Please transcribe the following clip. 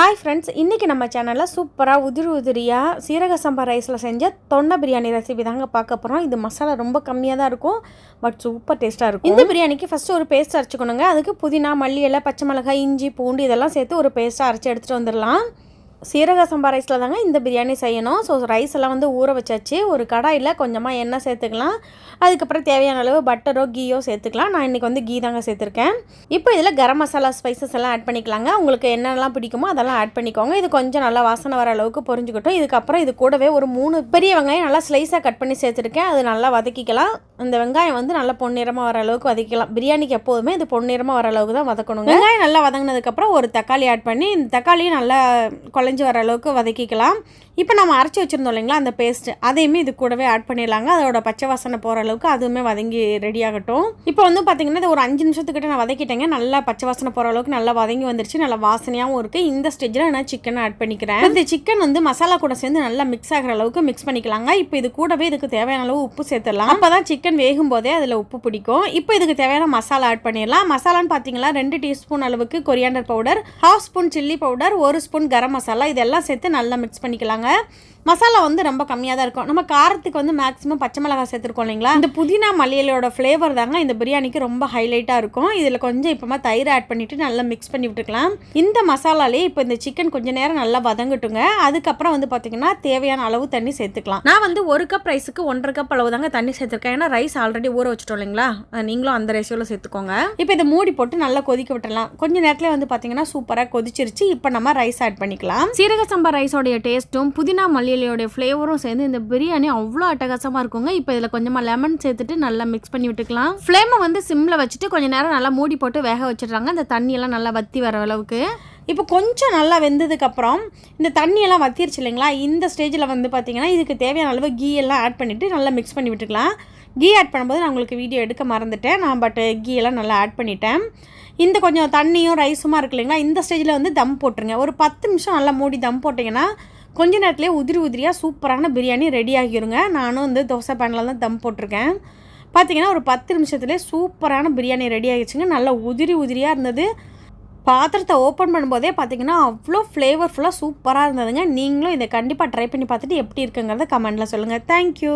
Hi friends இன்றைக்கி நம்ம சேனலில் சூப்பராக உதிரி உதிரியாக சீரக சம்பா ரைஸில் செஞ்ச தொண்டை பிரியாணி ரெசிபி தாங்க பார்க்க போகிறோம் இது மசாலா ரொம்ப கம்மியாக தான் இருக்கும் பட் சூப்பர் டேஸ்ட்டாக இருக்கும். இந்த பிரியாணிக்கு ஃபஸ்ட்டு ஒரு பேஸ்ட் அரைச்சிக்கணுங்க. அதுக்கு புதினா மல்லி இலை பச்சை மிளகாய் இஞ்சி பூண்டு இதெல்லாம் சேர்த்து ஒரு பேஸ்ட்டாக அரைச்சி எடுத்துகிட்டு வந்துடலாம். சீரக சம்பா ரைஸில் தாங்க இந்த பிரியாணி செய்யணும். ஸோ ரைஸ் எல்லாம் வந்து ஊற வச்சாச்சு. ஒரு கடாயில் கொஞ்சமாக எண்ணெய் சேர்த்துக்கலாம். அதுக்கப்புறம் தேவையான அளவு பட்டரோ கீயோ சேர்த்துக்கலாம். நான் இன்றைக்கி வந்து கீ தாங்க சேர்த்துருக்கேன். இப்போ இதில் கரம் மசாலா ஸ்பைசஸ் எல்லாம் ஆட் பண்ணிக்கலாங்க. உங்களுக்கு என்னென்னலாம் பிடிக்குமோ அதெல்லாம் ஆட் பண்ணிக்கோங்க. இது கொஞ்சம் நல்லா வாசனை வர அளவுக்கு புரிஞ்சுக்கிட்டோம். இதுக்கப்புறம் இது கூடவே ஒரு மூணு பெரிய வெங்காயம் நல்லா ஸ்லைஸாக கட் பண்ணி சேர்த்துருக்கேன். அது நல்லா வதக்கிக்கலாம். இந்த வெங்காயம் வந்து நல்லா பொன்னிறமாக வர அளவுக்கு வதக்கிக்கலாம். பிரியாணிக்கு எப்போதுமே இது பொன்னிறமாக வர அளவுக்கு தான் வதக்கணுங்க. வெங்காயம் நல்லா வதங்கினதுக்கப்புறம் ஒரு தக்காளி ஆட் பண்ணி இந்த தக்காளியும் நல்லா குழஞ்சி வர அளவுக்கு வதக்கிக்கலாம். இப்போ நம்ம அரைச்சி வச்சுருந்தோம் இல்லைங்களா அந்த பேஸ்ட்டு அதையுமே இது கூடவே ஆட் பண்ணிடலாங்க. அதோட பச்சை வாசனை போகிற அளவுக்கு அதுவுமே வதங்கி ரெடி ஆகட்டும். இப்போ வந்து பார்த்திங்கன்னா இது ஒரு அஞ்சு நிமிஷத்துக்கிட்ட நான் வதக்கிட்டேங்க. நல்லா பச்சை வாசனை போகிற அளவுக்கு நல்லா வதங்கி வந்துருச்சு. நல்லா வாசனையாகவும் இருக்குது இந்த ஸ்டேஜில் நான் சிக்கனை ஆட் பண்ணிக்கிறேன். இந்த சிக்கன் வந்து மசாலா கூட சேர்ந்து நல்லா மிக்ஸ் ஆகிற அளவுக்கு மிக்ஸ் பண்ணிக்கலாங்க. இப்போ இது கூடவே இதுக்கு தேவையான அளவு உப்பு சேர்த்துடலாம். அப்போ தான் சிக்கன் வேகும் போதே அதில் உப்பு பிடிக்கும். இப்போ இதுக்கு தேவையான மசாலா ஆட் பண்ணிடலாம். மசாலான்னு பார்த்தீங்கன்னா ரெண்டு டீஸ்பூன் அளவுக்கு coriander powder half spoon chilli powder ஒரு ஸ்பூன் கரம் மசாலா இதெல்லாம் சேர்த்து நல்லா மிக்ஸ் பண்ணிக்கலாங்க. மசாலா வந்து ரொம்ப கம்மியாக தான் இருக்கும். நம்ம காரத்துக்கு வந்து மேக்ஸிமம் பச்சை மிளகாய் சேர்த்துருக்கோம் இல்லைங்களா? இந்த புதினா மல்லியலோட ஃப்ளேவர் தாங்க இந்த பிரியாணிக்கு ரொம்ப ஹைலைட்டாக இருக்கும். இதில் கொஞ்சம் இப்போமா தயிர் ஆட் பண்ணிவிட்டு நல்லா மிக்ஸ் பண்ணி விட்டுக்கலாம். இந்த மசாலாலே இப்போ இந்த சிக்கன் கொஞ்சம் நேரம் நல்லா வதங்கட்டுங்க. அதுக்கப்புறம் வந்து பார்த்திங்கன்னா தேவையான அளவு தண்ணி சேர்த்துக்கலாம். நான் வந்து ஒரு கப் ரைஸுக்கு ஒன்றரை கப் அளவு தாங்க தண்ணி சேர்த்துருக்கேன். ஏன்னா ரைஸ் ஆல்ரெடி ஊற வச்சிட்டோம் இல்லைங்களா? நீங்களும் அந்த ரேஷியோவில் சேர்த்துக்கோங்க. இப்போ இதை மூடி போட்டு நல்லா கொதிக்க விட்டுறலாம் கொஞ்ச நேரத்தில் வந்து பார்த்தீங்கன்னா சூப்பராக கொதிச்சிருச்சு. இப்போ நம்ம ரைஸ் ஆட் பண்ணிக்கலாம். சீரக சம்பா ரைஸோடைய டேஸ்ட்டும் புதினா மல்லியிலையோடைய ஃப்ளேவரும் சேர்ந்து இந்த பிரியாணி அவ்வளோ அட்டகாசமாக இருக்குங்க. இப்போ இதில் கொஞ்சமாக லெமன் சேர்த்துட்டு நல்லா மிக்ஸ் பண்ணி விட்டுக்கலாம். ஃப்ளேமை வந்து சிம்மில் வச்சுட்டு கொஞ்சம் நேரம் நல்லா மூடி போட்டு வேக வச்சிடுறாங்க. இந்த தண்ணியெல்லாம் நல்லா வத்தி வர அளவுக்கு. இப்போ கொஞ்சம் நல்லா வெந்ததுக்கப்புறம் இந்த தண்ணியெல்லாம் வத்திருச்சு இல்லைங்களா? இந்த ஸ்டேஜில் வந்து பார்த்திங்கன்னா இதுக்கு தேவையான அளவு கீ எல்லாம் ஆட் பண்ணிவிட்டு நல்லா மிக்ஸ் பண்ணி விட்டுக்கலாம். கீ ஆட் பண்ணும்போது நான் உங்களுக்கு வீடியோ எடுக்க மறந்துட்டேன். நான் பட் கீ எல்லாம் நல்லா ஆட் பண்ணிட்டேன். இந்த கொஞ்சம் தண்ணியும் ரைஸுமா இருக்கு இல்லைங்களா? இந்த ஸ்டேஜில் வந்து தம் போட்டுருங்க. ஒரு பத்து நிமிஷம் நல்லா மூடி தம் போட்டிங்கன்னா கொஞ்ச நேரத்துலேயே உதிரி உதிரியாக சூப்பரான பிரியாணி ரெடி ஆகிருங்க. நானும் வந்து தோசை பேனில் தான் தம் போட்டிருக்கேன். பார்த்தீங்கன்னா ஒரு பத்து நிமிஷத்துலேயே சூப்பரான பிரியாணி ரெடி ஆகிடுச்சுங்க. நல்லா உதிரி உதிரியாக இருந்தது. பாத்திரத்தை ஓப்பன் பண்ணும்போதே பார்த்தீங்கன்னா அவ்வளோ ஃப்ளேவர்ஃபுல்லாக சூப்பராக இருந்ததுங்க. நீங்களும் இதை கண்டிப்பாக ட்ரை பண்ணி பார்த்துட்டு எப்படி இருக்குங்கிறத கமெண்டில் சொல்லுங்கள் தேங்க்யூ